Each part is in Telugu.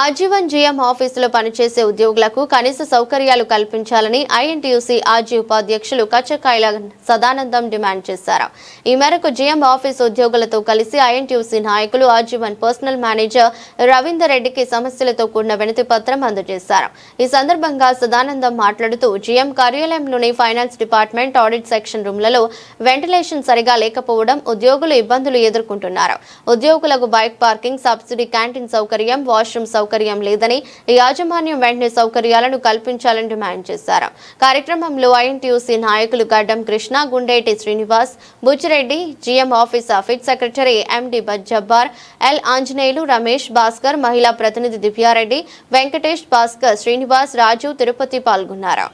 ఆజీవన్ జీఎం ఆఫీసులో పనిచేసే ఉద్యోగులకు కనీస సౌకర్యాలు కల్పించాలని ఐఎన్టీయూసీ ఆజీ ఉపాధ్యక్షులు కచ్చకాయల సదానందం డిమాండ్ చేశారు. ఈ మేరకు జీఎం ఆఫీస్ ఉద్యోగులతో కలిసి ఐఎన్టీయూసీ నాయకులు ఆజీవన్ పర్సనల్ మేనేజర్ రవీందర్ రెడ్డికి సమస్యలతో కూడిన వినతి పత్రం అందజేశారు. ఈ సందర్భంగా సదానందం మాట్లాడుతూ జీఎం కార్యాలయంలోని ఫైనాన్స్ డిపార్ట్మెంట్ ఆడిట్ సెక్షన్ రూమ్లలో వెంటిలేషన్ సరిగా లేకపోవడం ఉద్యోగులు ఇబ్బందులు ఎదుర్కొంటున్నారు. ఉద్యోగులకు బైక్ పార్కింగ్ సబ్సిడీ క్యాంటీన్ సౌకర్యం వాష్రూమ్ సౌకర్యం లేదని యాజమాన్యం వెంటనే సౌకర్యాలను కల్పించాలని డిమాండ్ చేశారు. కార్యక్రమంలో ఐఎన్టీయూసీ నాయకులు Gaddam Krishna Gundeti Srinivas Buchireddy GM office pit secretary MD బజ్జబ్బార్ L Anjaneyulu Ramesh Bhaskar మహిళా ప్రతినిధి దివ్యారెడ్డి వెంకటేష్ భాస్కర్ శ్రీనివాస్ రాజు తిరుపతి పాల్గొన్నారు.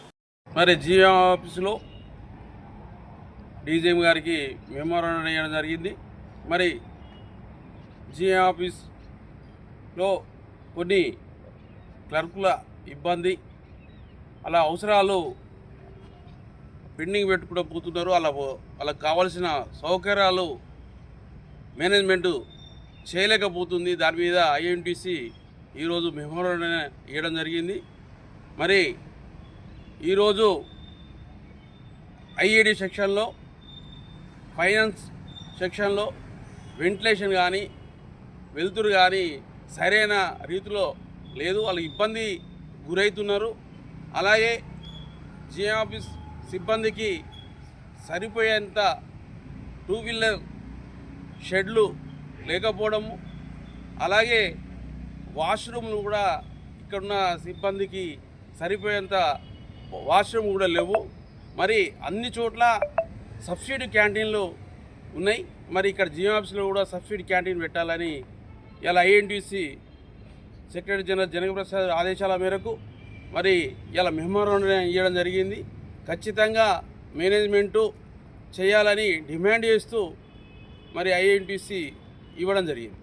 మరి జీఎం ఆఫీసులో డీజీఎం గారికి మెమోరాండం వేయడం జరిగింది. మరి జీఎం ఆఫీస్లో కొన్ని క్లర్కుల ఇబ్బంది అలా అవసరాలు పెండింగ్ పెట్టుకుంటూ పోతున్నారు. అలా వాళ్ళకి కావాల్సిన సౌకర్యాలు మేనేజ్మెంటు చేయలేకపోతుంది. దాని మీద ఐఎన్టీసీ ఈరోజు మెమోరాండం ఇవ్వడం జరిగింది. మరి ఈరోజు ఐఏడి సెక్షన్లో ఫైనాన్స్ సెక్షన్లో వెంటిలేషన్ కానీ వెలుతురు కానీ సరైన రీతిలో లేదు వాళ్ళకి ఇబ్బంది గురవుతున్నారు అలాగే జిఎం ఆఫీస్ సిబ్బందికి సరిపోయేంత టూ వీలర్ షెడ్లు లేకపోవడము అలాగే వాష్రూమ్లు కూడా ఇక్కడున్న సిబ్బందికి సరిపోయేంత వాష్రూమ్ కూడా లేవు. మరి అన్ని చోట్ల సబ్సిడీ క్యాంటీన్లు ఉన్నాయి. మరి ఇక్కడ జిఎం ఆఫీస్లో కూడా సబ్సిడీ క్యాంటీన్ పెట్టాలని ఇలా ఐఎన్టీసీ సెక్రటరీ జనరల్ జనకప్రసాద్ ఆదేశాల మేరకు మరి ఇలా మెమోరాండం ఇవ్వడం జరిగింది. ఖచ్చితంగా మేనేజ్మెంటు చేయాలని డిమాండ్ చేస్తూ మరి ఐఎన్టీసీ ఇవ్వడం జరిగింది.